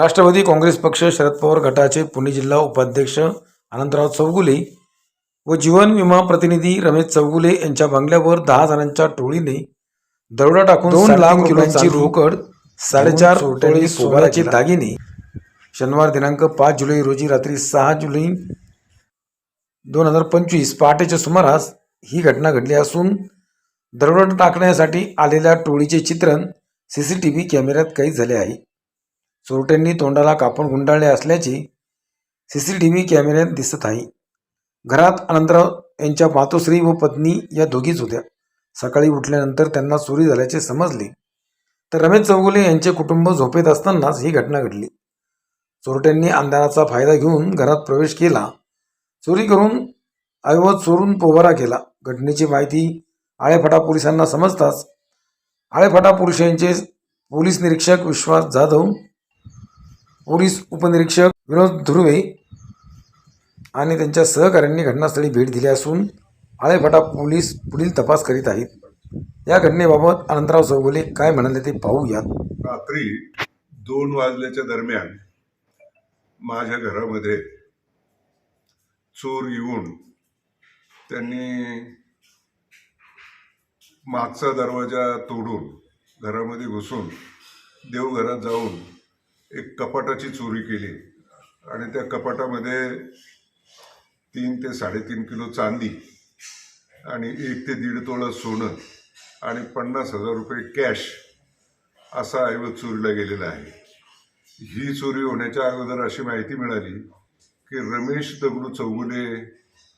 राष्ट्रवादी काँग्रेस पक्ष शरद पवार गटाचे पुणे जिल्हा उपाध्यक्ष अनंतराव चौगुले व जीवन विमा प्रतिनिधी रमेश चौगुले यांच्या बंगल्यावर दहा जणांच्या टोळीने दरोडा टाकून दोन लाख रुपयांची रोकड साडेचार तोळे सोन्याचे दागिने. शनिवार दिनांक पाच जुलै रोजी रात्री सहा जुलै दोन हजार पंचवीस पहाटेच्या सुमारास ही घटना घडली असून दरोडा टाकण्यासाठी आलेल्या टोळीचे चित्रण सीसीटीव्ही कॅमेऱ्यात कैद झाले आहे. चोरट्यांनी तोंडाला कापड गुंडाळले असल्याचे सीसीटीव्ही कॅमेऱ्यात दिसत आहे. घरात अनंतराव यांच्या मातोश्री व पत्नी या दोघीच होत्या. सकाळी उठल्यानंतर त्यांना चोरी झाल्याचे समजले. तर रमेश चौगुले यांचे कुटुंब झोपेत असतानाच ही घटना घडली. चोरट्यांनी अंधाराचा फायदा घेऊन घरात प्रवेश केला. चोरी करून ऐवज चोरून पोबारा केला. घटनेची माहिती आळेफाटा पोलिसांना समजताच आळेफाटा पोलिसांचे पोलीस निरीक्षक विश्वास जाधव पोलीस उपनिरीक्षक विनोद धुर्वे आणि त्यांच्या सहकाऱ्यांनी घटनास्थळी भेट दिली असून आळेफाटा पोलीस पुढील तपास करीत आहेत. या घटनेबाबत अनंतराव चौगुले काय म्हणाले ते पाहूयात. रात्री दोन वाजल्याच्या दरम्यान माझ्या घरामध्ये चोर येऊन त्यांनी मागचा दरवाजा तोडून घरामध्ये घुसून देवघरात जाऊन एक कपाटाची चोरी केली. आणि त्या कपाटामध्ये तीन ते साडेतीन किलो चांदी आणि एक ते दीड तोळा सोनं आणि पन्नास हजार रुपये कॅश असा ऐवज चोरीला गेलेला आहे. ही चोरी होण्याच्या अगोदर अशी माहिती मिळाली की रमेश दगडू चौगुले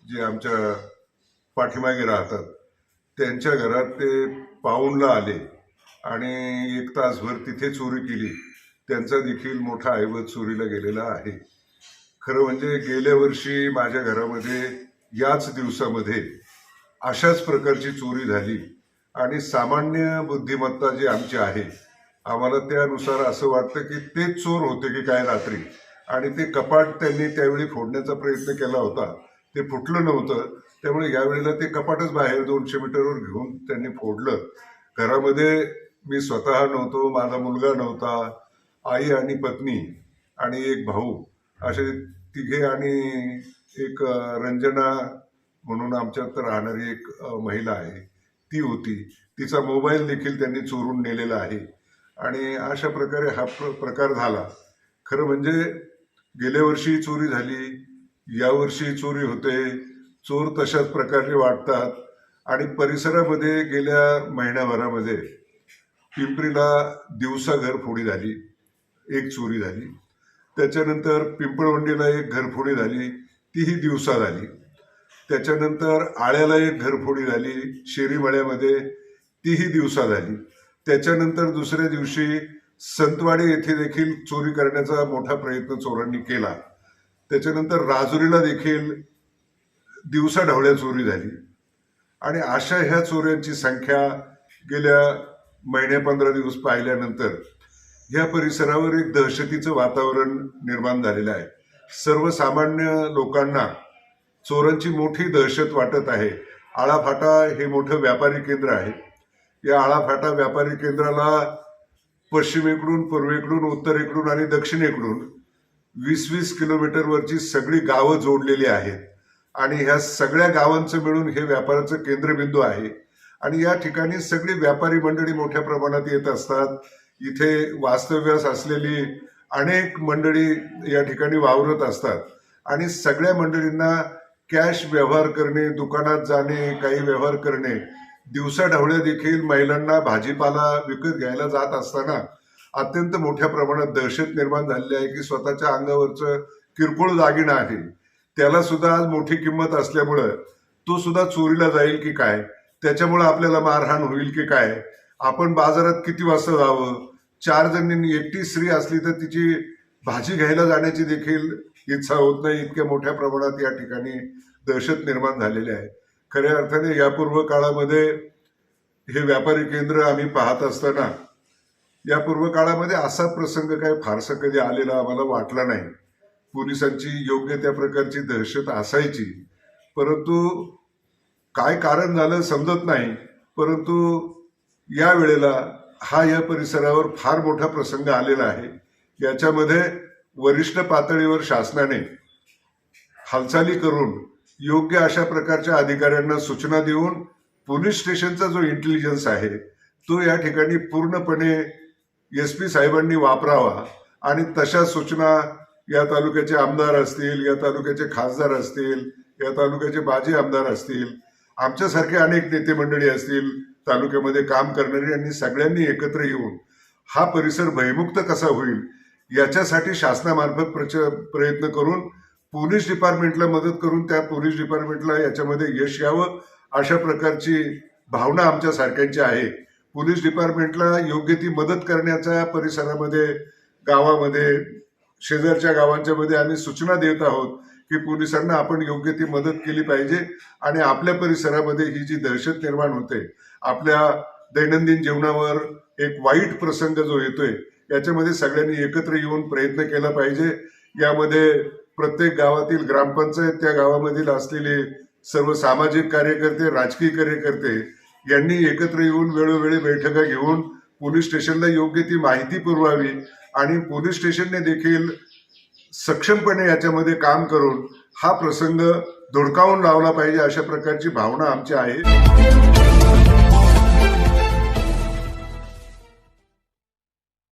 जे आमच्या पाठीमागे राहतात त्यांच्या घरात ते पाऊनला आले आणि एक तासभर तिथे चोरी केली. त्यांचा देखील मोठा ऐवज चोरीला गेलेला आहे. खरं म्हणजे गेल्या वर्षी माझ्या घरामध्ये याच दिवसामध्ये अशाच प्रकारची चोरी झाली. आणि सामान्य बुद्धिमत्ता जी आमची आहे आम्हाला त्यानुसार असं वाटतं की तेच चोर होते की काय रात्री. आणि ते कपाट त्यांनी त्यावेळी फोडण्याचा प्रयत्न केला होता. ते फुटलं नव्हतं. त्यामुळे यावेळेला ते कपाटच बाहेर दोनशे मीटरवर घेऊन त्यांनी फोडलं. घरामध्ये मी स्वतः नव्हतो माझा मुलगा नव्हता. आई आणि पत्नी आणि एक भाऊ असे तिघे आणि एक रंजना म्हणून आमच्यात राहणारी एक महिला आहे. ती होती. तिचा मोबाईल देखील त्यांनी चोरून नेलेला आहे. आणि अशा प्रकारे हा प्र प्रकार झाला. खरं म्हणजे गेल्या वर्षी चोरी झाली यावर्षी चोरी होते चोर तशाच प्रकारे वाटतात आणि परिसरामध्ये गेल्या महिन्याभरामध्ये पिंपरीला दिवसा घरफोडी झाली. एक चोरी झाली. त्याच्यानंतर पिंपळवंडीला एक घरफोडी झाली. तीही दिवसा झाली त्याच्यानंतर आळ्याला एक घरफोडी झाली. शेरीमाळ्यामध्ये तीही दिवसा झाली त्याच्यानंतर दुसऱ्या दिवशी संतवाडी येथे देखील चोरी करण्याचा मोठा प्रयत्न चोरांनी केला. त्याच्यानंतर राजुरीला देखील दिवसा ढवळ्या चोरी झाली. आणि अशा ह्या चोऱ्यांची संख्या गेल्या महिने पंधरा दिवस पाहिल्यानंतर या परिसरावर एक दहशतीचं वातावरण निर्माण झालेलं आहे. सर्वसामान्य लोकांना चोरांची मोठी दहशत वाटत आहे. आळाफाटा हे मोठं व्यापारी केंद्र आहे. या आळाफाटा व्यापारी केंद्राला पश्चिमेकडून पूर्वेकडून उत्तरेकडून आणि दक्षिणेकडून वीस वीस किलोमीटरवरची सगळी गावं जोडलेली आहेत. आणि ह्या सगळ्या गावांचं मिळून हे व्यापाराचं केंद्रबिंदू आहे. आणि या ठिकाणी सगळी व्यापारी मंडळी मोठ्या प्रमाणात येत असतात. इथे वास्तव्यास असलेली अनेक मंडळी या ठिकाणी वावरत असतात. आणि सगळ्या मंडळींना कॅश व्यवहार करणे दुकानात जाणे काही व्यवहार करणे दिवसा ढवळ्या देखील महिलांना भाजीपाला विकत घ्यायला जात असताना अत्यंत मोठ्या प्रमाणात दहशत निर्माण झालेली आहे की स्वतःच्या अंगावरचं किरकोळ दागिना आहे. त्याला सुद्धा आज मोठी किंमत असल्यामुळं तो सुद्धा चोरीला जाईल की काय? त्याच्यामुळं आपल्याला मारहाण होईल की काय? आपण बाजारात किती वाजता जावं? चार जणींनी एकटी स्त्री असली तर तिची भाजी घ्यायला जाण्याची देखील इच्छा होत नाही. इतक्या मोठ्या प्रमाणात या ठिकाणी दहशत निर्माण झालेली आहे. खऱ्या अर्थाने यापूर्व काळामध्ये हे व्यापारी केंद्र आम्ही पाहत असताना या पूर्व काळामध्ये असा प्रसंग काय फारसा कधी आलेला आम्हाला वाटला नाही. पोलिसांची योग्य त्या प्रकारची दहशत असायची. परंतु काय कारण झालं समजत नाही. परंतु या वेळेला हा या परिसरावर फार मोठा प्रसंग आलेला आहे. याच्यामध्ये वरिष्ठ पातळीवर शासनाने हालचाली करून योग्य अशा प्रकारच्या अधिकाऱ्यांना सूचना देऊन पोलीस स्टेशनचा जो इंटेलिजन्स आहे तो या ठिकाणी पूर्णपणे एस पी साहेबांनी वापरावा आणि तशा सूचना या तालुक्याचे आमदार असतील या तालुक्याचे खासदार असतील या तालुक्याचे माजी आमदार असतील आमच्यासारखे अनेक नेते मंडळी असतील तालुक्यामध्ये काम करणारी आणि सगळ्यांनी एकत्र येऊन हा परिसर भयमुक्त कसा होईल याच्यासाठी शासनामार्फत प्रच प्रयत्न करून पोलीस डिपार्टमेंटला मदत करून त्या पोलीस डिपार्टमेंटला याच्यामध्ये यश यावं अशा प्रकारची भावना आमच्या सारख्यांची आहे. पोलीस डिपार्टमेंटला योग्य ती मदत करण्याच्या परिसरामध्ये गावामध्ये शेजारच्या गावांच्या मध्ये आम्ही सूचना देत आहोत. की पोलिसांना आपण योग्य ती मदत केली पाहिजे आणि आपल्या परिसरामध्ये ही जी दहशत निर्माण होते आपल्या दैनंदिन जीवनावर एक वाईट प्रसंग जो येतोय याच्यामध्ये सगळ्यांनी एकत्र येऊन प्रयत्न केला पाहिजे. यामध्ये प्रत्येक गावातील ग्रामपंचायत त्या गावामधील असलेले सर्व सामाजिक कार्यकर्ते राजकीय कार्यकर्ते यांनी एकत्र येऊन वेळोवेळी बैठका घेऊन पोलीस स्टेशनला योग्य ती माहिती पुरवावी आणि पोलीस स्टेशनने देखील सक्षमपणे याच्यामध्ये काम करून हा प्रसंग धुडकावून लावला पाहिजे अशा प्रकारची भावना आमची आहे.